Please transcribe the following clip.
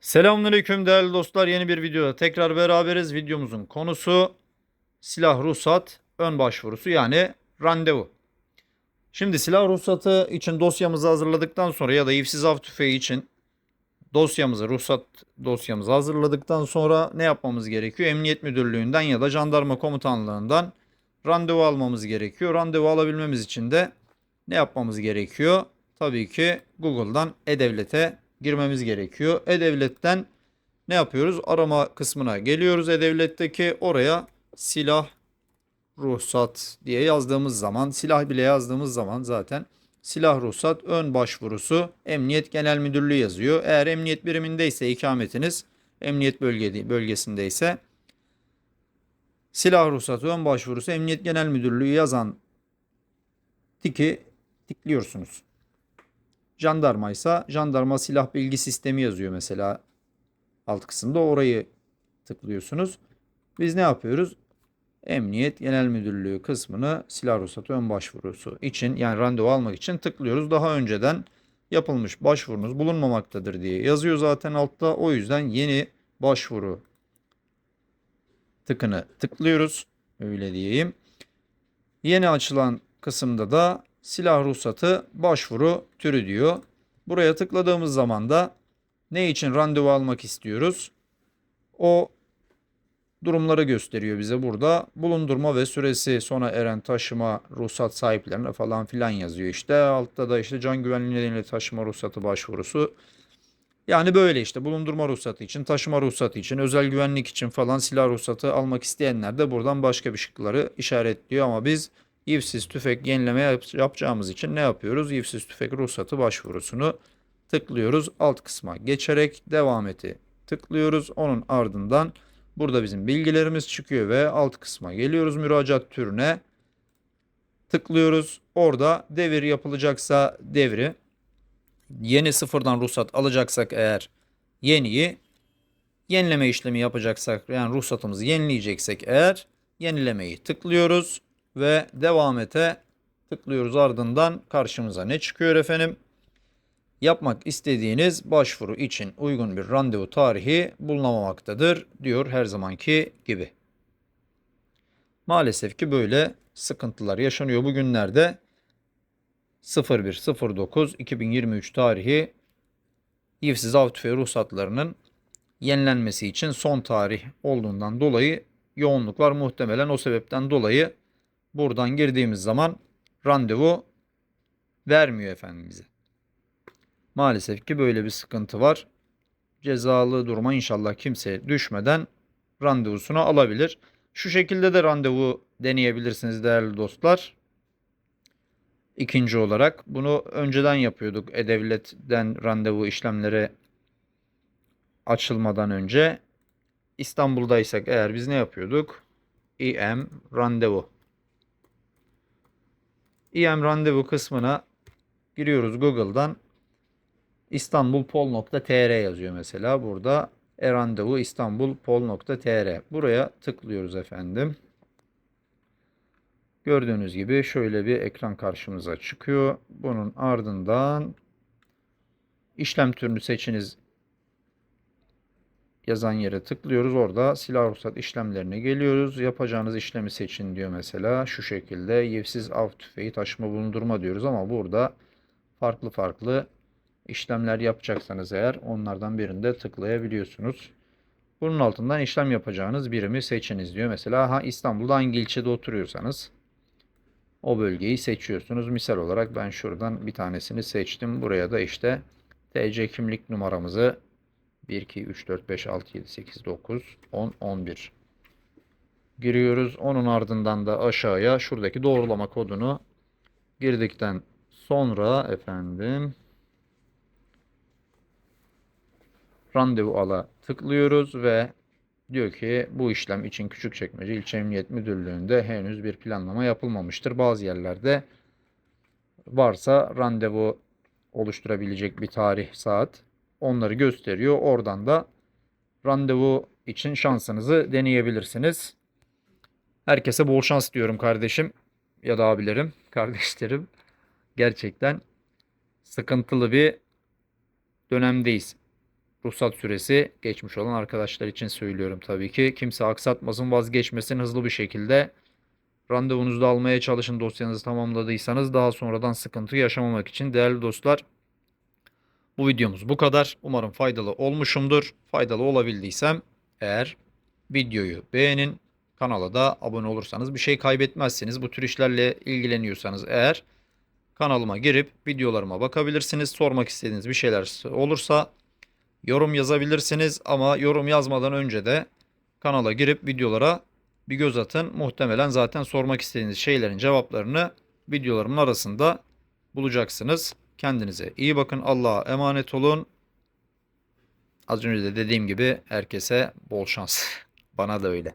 Selamünaleyküm değerli dostlar. Yeni bir videoda tekrar beraberiz. Videomuzun konusu silah ruhsat ön başvurusu yani randevu. Şimdi silah ruhsatı için dosyamızı hazırladıktan sonra ya da ipsiz av tüfeği için dosyamızı, ruhsat dosyamızı hazırladıktan sonra ne yapmamız gerekiyor? Emniyet Müdürlüğü'nden ya da Jandarma Komutanlığı'ndan randevu almamız gerekiyor. Randevu alabilmemiz için de ne yapmamız gerekiyor? Tabii ki Google'dan E-Devlet'e girmemiz gerekiyor. E-Devlet'ten ne yapıyoruz? Arama kısmına geliyoruz. E-Devlet'teki oraya silah ruhsat diye yazdığımız zaman, silah bile yazdığımız zaman zaten silah ruhsat ön başvurusu Emniyet Genel Müdürlüğü yazıyor. Eğer emniyet birimindeyse ikametiniz, emniyet bölge, bölgesindeyse silah ruhsatı ön başvurusu Emniyet Genel Müdürlüğü yazan tiki tıklıyorsunuz. Jandarma ise jandarma silah bilgi sistemi yazıyor mesela alt kısımda orayı tıklıyorsunuz. Biz ne yapıyoruz? Emniyet Genel Müdürlüğü kısmını silah ruhsatı ön başvurusu için yani randevu almak için tıklıyoruz. Daha önceden yapılmış başvurunuz bulunmamaktadır diye yazıyor zaten altta. O yüzden yeni başvuru tıkını tıklıyoruz. Öyle diyeyim. Yeni açılan kısımda da silah ruhsatı başvuru türü diyor. Buraya tıkladığımız zaman da ne için randevu almak istiyoruz? O durumları gösteriyor bize burada. Bulundurma ve süresi sona eren taşıma ruhsat sahiplerine falan filan yazıyor işte. Altta da işte can güvenliği nedeniyle taşıma ruhsatı başvurusu. Yani böyle işte bulundurma ruhsatı için, taşıma ruhsatı için, özel güvenlik için falan silah ruhsatı almak isteyenler de buradan başka bir şıkları işaretliyor ama biz İvsiz tüfek yenileme yap- yapacağımız için ne yapıyoruz? İvsiz tüfek ruhsatı başvurusunu tıklıyoruz. Alt kısma geçerek devam eti tıklıyoruz. Onun ardından burada bizim bilgilerimiz çıkıyor ve alt kısma geliyoruz. Müracaat türüne tıklıyoruz. Orada devir yapılacaksa devri, yeni sıfırdan ruhsat alacaksak eğer yeniyi, yenileme işlemi yapacaksak yani ruhsatımızı yenileyeceksek eğer yenilemeyi tıklıyoruz ve devam ete tıklıyoruz ardından karşımıza ne çıkıyor efendim? Yapmak istediğiniz başvuru için uygun bir randevu tarihi bulunamamaktadır diyor her zamanki gibi. Maalesef ki böyle sıkıntılar yaşanıyor bugünlerde. 01.09.2023 tarihi İvsiz av tüfeği ruhsatlarının yenilenmesi için son tarih olduğundan dolayı yoğunluk var. Muhtemelen o sebepten dolayı buradan girdiğimiz zaman randevu vermiyor efendim bize. Maalesef ki böyle bir sıkıntı var. Cezalı duruma inşallah kimse düşmeden randevusunu alabilir. Şu şekilde de randevu deneyebilirsiniz değerli dostlar. İkinci olarak bunu önceden yapıyorduk. E-Devlet'ten randevu işlemleri açılmadan önce. İstanbul'daysak eğer biz ne yapıyorduk? İM randevu. İM randevu kısmına giriyoruz Google'dan. İstanbulpol.tr yazıyor mesela. Burada e-randevu İstanbulpol.tr. Buraya tıklıyoruz efendim. Gördüğünüz gibi şöyle bir ekran karşımıza çıkıyor. Bunun ardından işlem türünü seçiniz yazan yere tıklıyoruz. Orada silah ruhsat işlemlerine geliyoruz. Yapacağınız işlemi seçin diyor mesela. Şu şekilde yevsiz av tüfeği taşıma bulundurma diyoruz ama burada farklı farklı işlemler yapacaksanız eğer onlardan birinde tıklayabiliyorsunuz. Bunun altından işlem yapacağınız birimi seçiniz diyor. Mesela ha İstanbul'da hangi ilçede oturuyorsanız o bölgeyi seçiyorsunuz. Misal olarak ben şuradan bir tanesini seçtim. Buraya da işte TC kimlik numaramızı 1, 2, 3, 4, 5, 6, 7, 8, 9, 10, 11 giriyoruz. Onun ardından da aşağıya şuradaki doğrulama kodunu girdikten sonra efendim randevu ala tıklıyoruz ve diyor ki bu işlem için Küçükçekmece İlçe Emniyet Müdürlüğü'nde henüz bir planlama yapılmamıştır. Bazı yerlerde varsa randevu oluşturabilecek bir tarih saat onları gösteriyor. Oradan da randevu için şansınızı deneyebilirsiniz. Herkese bol şans diyorum kardeşim ya da abilerim, kardeşlerim. Gerçekten sıkıntılı bir dönemdeyiz. ruhsat süresi geçmiş olan arkadaşlar için söylüyorum tabii ki. Kimse aksatmasın, vazgeçmesin hızlı bir şekilde randevunuzu da almaya çalışın dosyanızı tamamladıysanız daha sonradan sıkıntı yaşamamak için değerli dostlar. Bu videomuz bu kadar. Umarım faydalı olmuşumdur. Faydalı olabildiysem eğer videoyu beğenin, kanala da abone olursanız bir şey kaybetmezsiniz. Bu tür işlerle ilgileniyorsanız eğer kanalıma girip videolarıma bakabilirsiniz. Sormak istediğiniz bir şeyler olursa yorum yazabilirsiniz ama yorum yazmadan önce de kanala girip videolara bir göz atın. Muhtemelen zaten sormak istediğiniz şeylerin cevaplarını videolarımın arasında bulacaksınız. Kendinize iyi bakın. Allah'a emanet olun. Az önce de dediğim gibi herkese bol şans. Bana da öyle.